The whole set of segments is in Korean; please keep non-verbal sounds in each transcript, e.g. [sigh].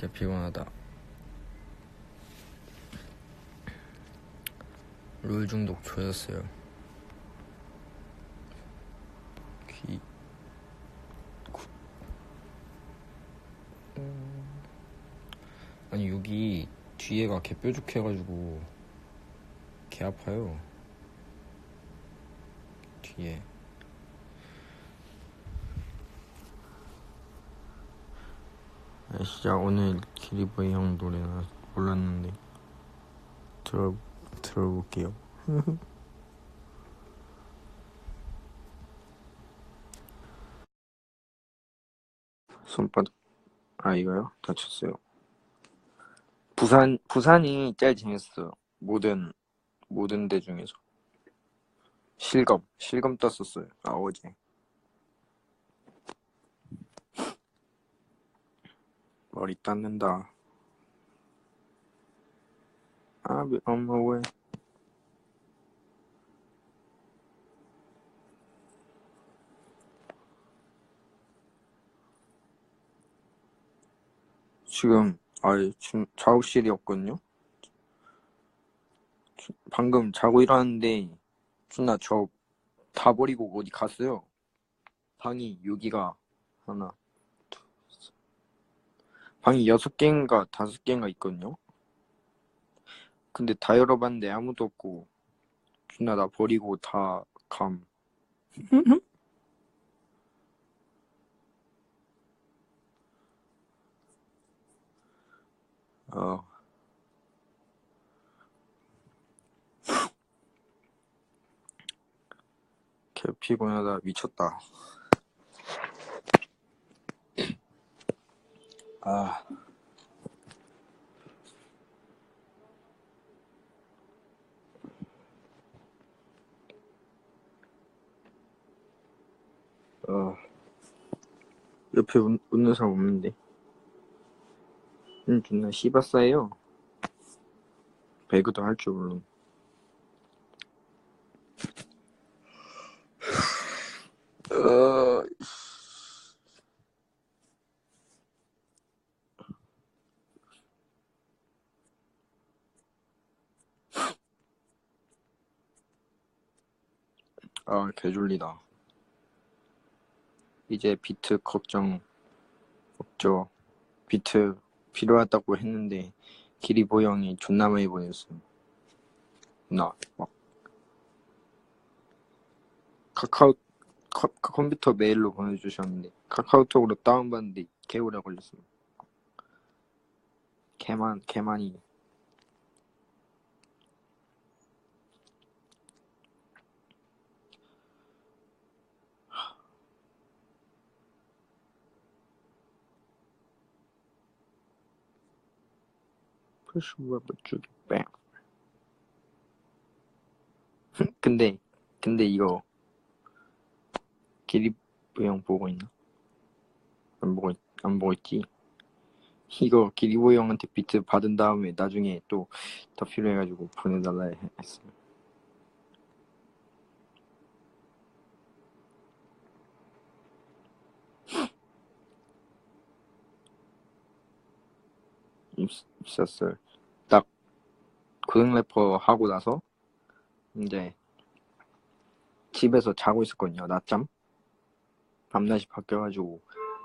개 피곤하다. 롤 중독 조졌어요. 귀. 구- 음. 아니 여기 뒤에가 개 뾰족해가지고 개 아파요. 뒤에. 아, 시작 오늘 기리보이 형 노래 나 몰랐는데 들어 들어볼게요. [laughs] 손바닥 아 이거요? 다쳤어요. 부산 부산이 제일 재밌어요. 모든 모든 데 중에서 실검 실검 떴었어요. 아 어제 머리 닦는다. I'll be on my way. 지금 아예 지금 작업실이었거든요. 주- 방금 자고 일어났는데 준나 저 다 버리고 어디 갔어요. 방이 여기가 하나. 방이 여섯 개인가 다섯 개인가 있거든요. 근데 다 열어봤는데 아무도 없고 준나 나 버리고 다 감. [laughs] 어. [laughs] 개 피곤하다 미쳤다. 아. 어. 옆에 웃, 웃는 사람 없는데. 응, 존나 씨바싸예요. 배그도 할 줄 모르는. 어, 아, 개졸리다. 이제 비트 걱정 없죠. 비트 필요하다고 했는데 기리보 형이 존나 많이 보냈어. 나막 카카오 컴, 컴퓨터 메일로 보내주셨는데 카카오톡으로 다운받는데 개오래 걸렸어. 개만 개만이 push rubber the back. 근데 근데 이거 기리보 형 보고 있나? 안 보고 있, 안 보고 있지. 이거 기리보 형한테 비트 받은 다음에 나중에 또 더 필요해가지고 보내달라 해- 했어요. 있- 있었어요. 딱 고등 래퍼 하고 나서 이제 집에서 자고 있었거든요. 낮잠. 밤낮이 바뀌어가지고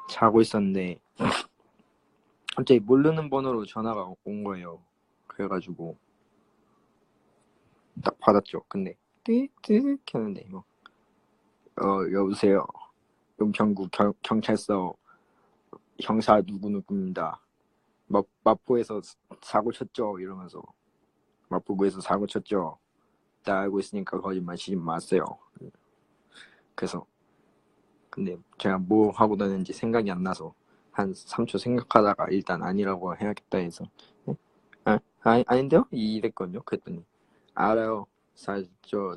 자고 있었는데 갑자기 모르는 번호로 전화가 온 거예요. 그래가지고 딱 받았죠. 근데 띠띠 켰는데 뭐, 어 여보세요. 은평구 경, 경찰서 형사 누구누구입니다. 마, 마포에서 사고 쳤죠 이러면서 마포구에서 사고 쳤죠. 다 알고 있으니까 거짓말 치지 마세요. 그래서 근데 제가 뭐 하고 다녔는지 생각이 안 나서 한 3초 생각하다가 일단 아니라고 해야겠다 해서 네? 아, 아니, 아닌데요? 이랬거든요. 그랬더니 알아요. 사실 저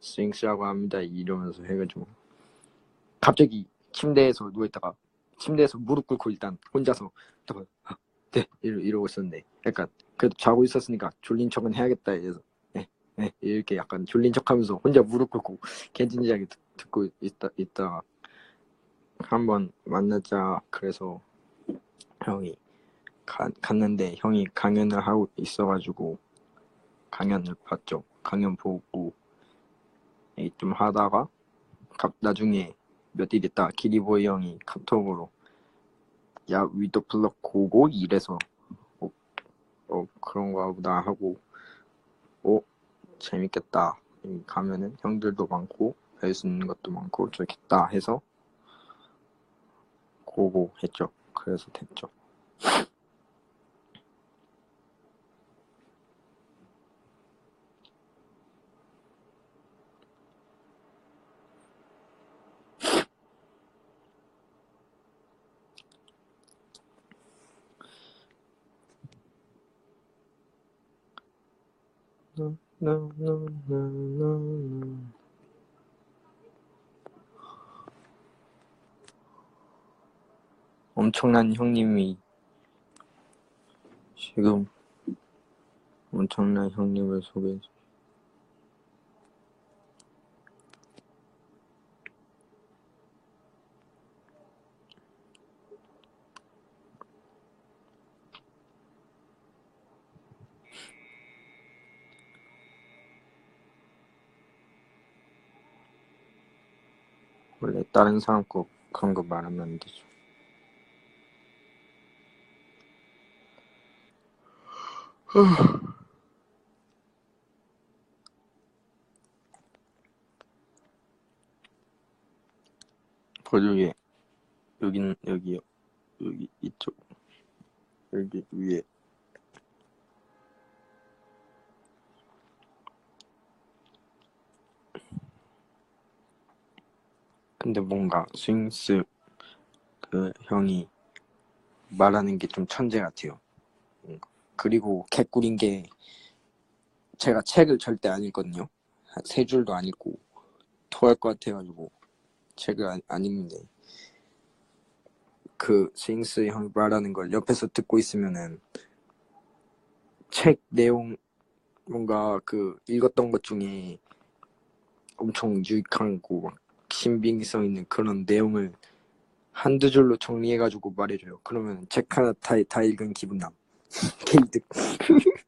스윙스라고 합니다. 이러면서 해가지고 갑자기 침대에서 누워있다가 침대에서 무릎 꿇고 일단 혼자서 딱 아, 네 이러, 이러고 있었는데 약간 그래도 자고 있었으니까 졸린 척은 해야겠다 해서 네, 네, 이렇게 약간 졸린 척하면서 혼자 무릎 꿇고 개진지하게 듣- 듣고 있다 있다가 한번 만나자 그래서 형이 가, 갔는데 형이 강연을 하고 있어가지고 강연을 봤죠. 강연 보고 예, 좀 하다가 갑, 나중에 몇 일 있다 기리보이 형이 카톡으로 야 위도 블럭 고고 이래서 어, 어 그런 거 보다 하고 어 재밌겠다 가면은 형들도 많고 뵐수 있는 것도 많고 좋겠다 해서 고고 했죠. 그래서 됐죠. 엄청난 형님이 지금 엄청난 형님을 소개해 주 다른 사람 거 그런 거 말하면 안 되죠. [sighs] 보조개 여기는 여기요. 여기 이쪽. 여기 위에 근데 뭔가 스윙스 그 형이 말하는 게 좀 천재 같아요. 음, 그리고 개꿀인 게 제가 책을 절대 안 읽거든요. 한세 줄도 안 읽고 토할 것 같아가지고 책을 안, 안 읽는데 그 스윙스 형이 말하는 걸 옆에서 듣고 있으면은 책 내용 뭔가 그 읽었던 것 중에 엄청 유익하고 막 신빙성 있는 그런 내용을 한두 줄로 정리해가지고 말해줘요. 그러면 책 하나 다, 다 읽은 기분 남. [laughs] 개이득. [laughs]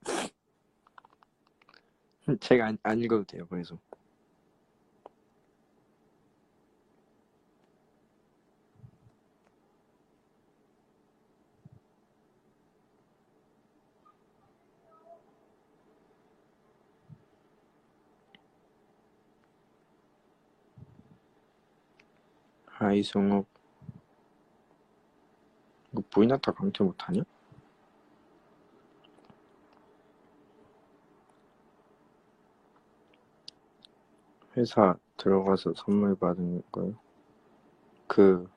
책 안, 안 읽어도 돼요, 그래서. 아, 이승욱. 이거 보이나타 강퇴 못하냐? 회사 들어가서 선물 받은 거요. 그,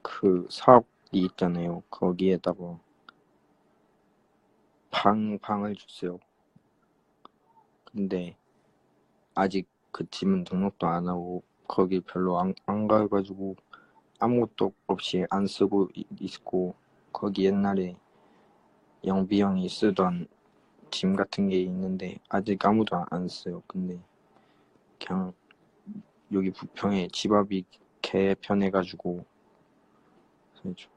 그 사업이 있잖아요. 거기에다가 방, 방을 줬어요. 근데 아직 그 집은 등록도 안 하고 거기 별로 안, 안 가가지고 아무것도 없이 안 쓰고 이- 있고 거기 옛날에 영비 형이 쓰던 짐 같은 게 있는데 아직 아무도 안- 안 써요. 근데 그냥 여기 부평에 집 앞이 개 편해가지고 그래서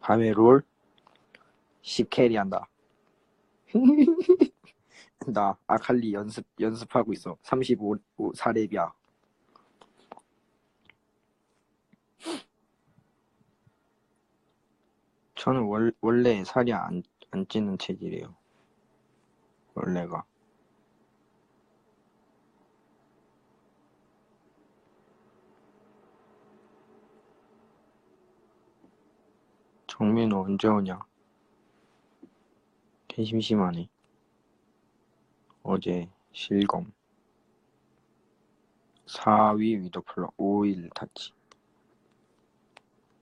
밤에 롤 10캐리 한다. [laughs] 나 아칼리 연습 연습하고 있어. 35 4렙이야. 저는 월, 원래 살이 안, 안 찌는 체질이에요. 원래가. 정민우 언제 오냐? 개 심심하네. 어제 실검. 4위 위도플러 5일 타치.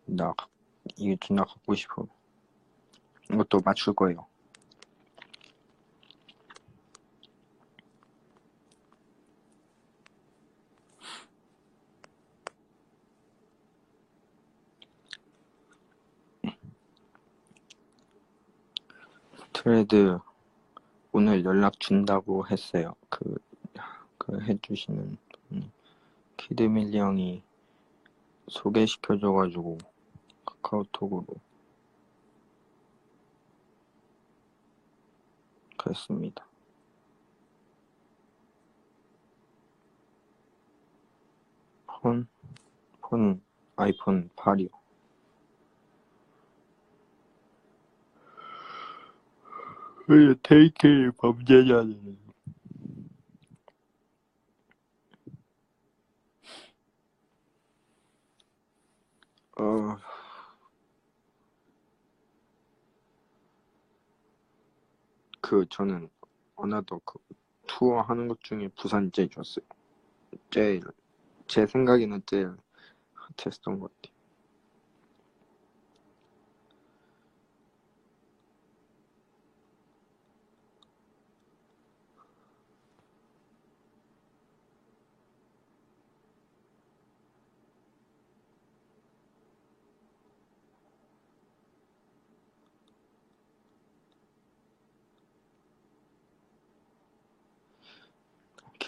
나 가- 이게 존나 갖고 싶어. 이것도 맞출 거예요. 트레드 오늘 연락 준다고 했어요. 그, 그 해주시는. 키드밀리 형이 소개시켜줘가지고 카카오톡으로 그랬습니다. 폰, 폰, 아이폰 8이요. 왜 테이크를 범죄자는 어, 그 저는 어나더 그 투어 하는 것 중에 부산이 제일 좋았어요. 제일 제 생각에는 제일 핫했던 것 같아요.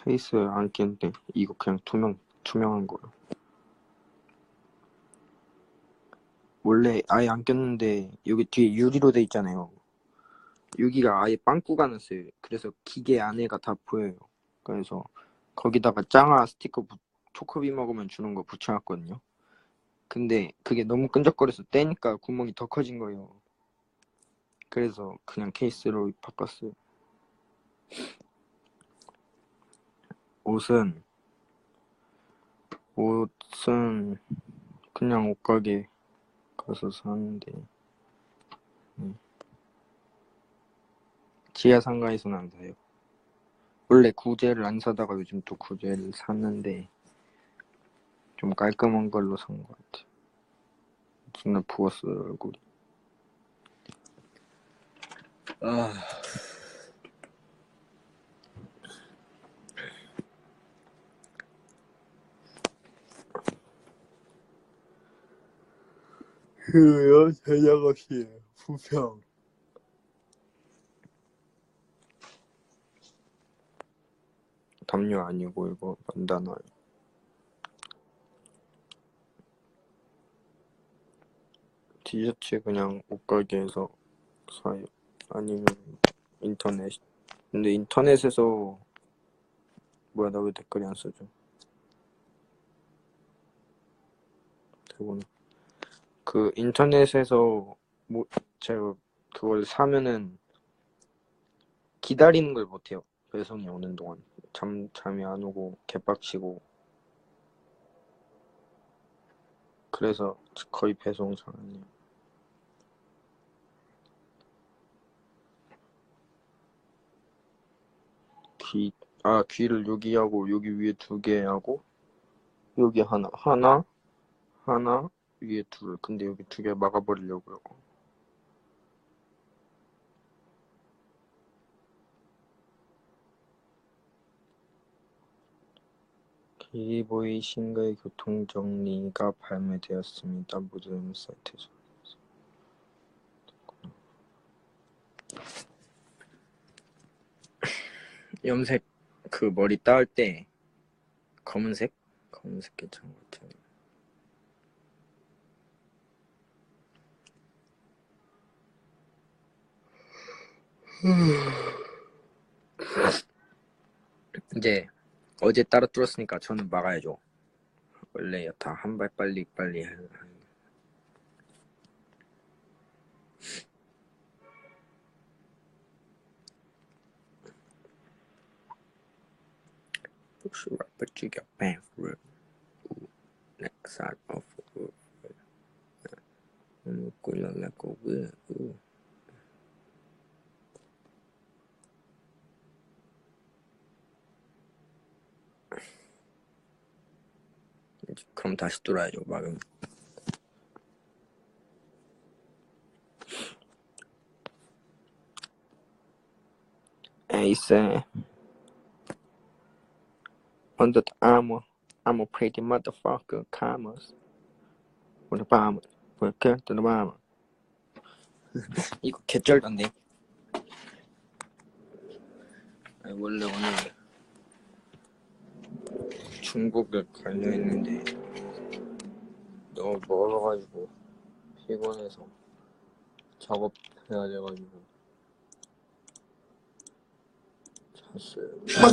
케이스 안 끼는데 이거 그냥 투명 투명한 거요. 원래 아예 안 꼈는데 여기 뒤에 유리로 돼 있잖아요. 여기가 아예 빵꾸가 났어요. 그래서 기계 안에가 다 보여요. 그래서 거기다가 짱아 스티커 부- 초코비 먹으면 주는 거 붙여놨거든요. 근데 그게 너무 끈적거려서 떼니까 구멍이 더 커진 거예요. 그래서 그냥 케이스로 바꿨어요. 옷은 옷은 그냥 옷가게 가서 사는데 네. 지하 상가에서는 안 사요. 원래 구제를 안 사다가 요즘 또 구제를 샀는데 좀 깔끔한 걸로 산 것 같아요. 존나 부었어요 얼굴이. 아. 그요 대장 없이 부평. 담요 아니고 이거 반다나요. 티셔츠 그냥 옷가게에서 사요. 아니면 인터넷. 근데 인터넷에서 뭐야 나 왜 댓글이 안 써져? 대본 그 인터넷에서 뭐 제가 그걸 사면은 기다리는 걸 못해요. 배송이 오는 동안 잠 잠이 안 오고 개빡치고 그래서 거의 배송 해요. 귀, 아, 귀를 여기 하고, 여기 위에 두 개 하고, 여기 하나, 하나, 하나, 위에 둘. 근데 여기 두 개 막아버리려고요. 기리보이 싱글 교통정리가 발매되었습니다. 모든 사이트에서. [laughs] 염색 그 머리 따을 때 검은색? 검은색 괜찮은 것 같아요. 이제 어제 따라 뚫었으니까 저는 막아야죠. 원래 다한발 빨리 빨리. Ooh, next side off of it. Ano ko lang ako with. Ooh. 이제 그럼 다시 뚫어야죠, armor. I'm a pretty motherfucker, commas. With the bomber. Welcome to the bomber. 이거 개쩔던데. 원래 오늘 중국에 가려 했는데 너무 멀어가지고 피곤해서 작업해야 돼가지고 My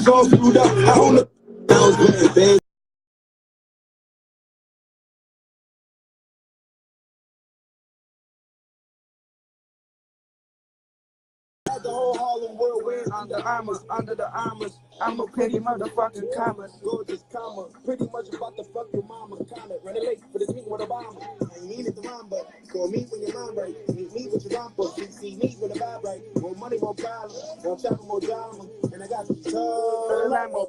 under the armors, under the armors. I'm a pretty motherfucking commas, gorgeous comma. Pretty much about to fuck your mama. Comment, running late for this meeting with Obama. I ain't mean it to rhyme, but so meet when your mind right. Meet me with your romper. See, see me with a vibe right. More money, more problems. More chopper, more drama. And I got the tall like more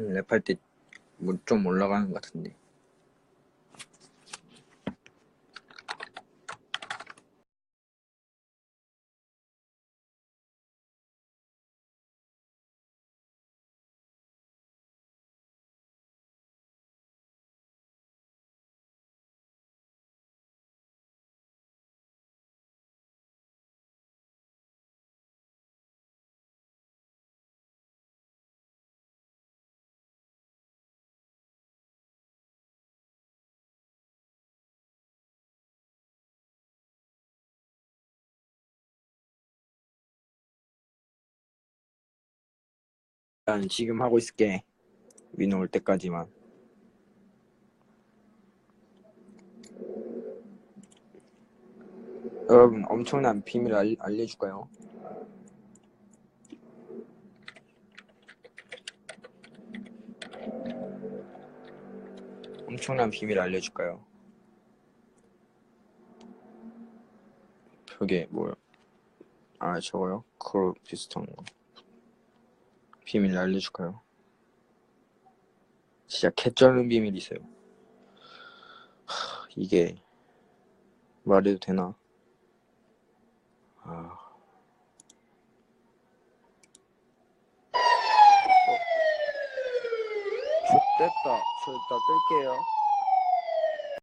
랩할 때 뭐 좀 올라가는 것 같은데. 난 지금 하고 있을게. 민호 올 때까지만. 여러분 엄청난 비밀 알, 알려줄까요? 엄청난 비밀 알려줄까요? 그게 뭐요? 아 저거요? 그거 비슷한 거. 비밀 알려줄까요? 진짜 개쩌는 비밀이 있어요. 하, 이게 말해도 되나? 아. 어. 됐다. 저 이따 끌게요.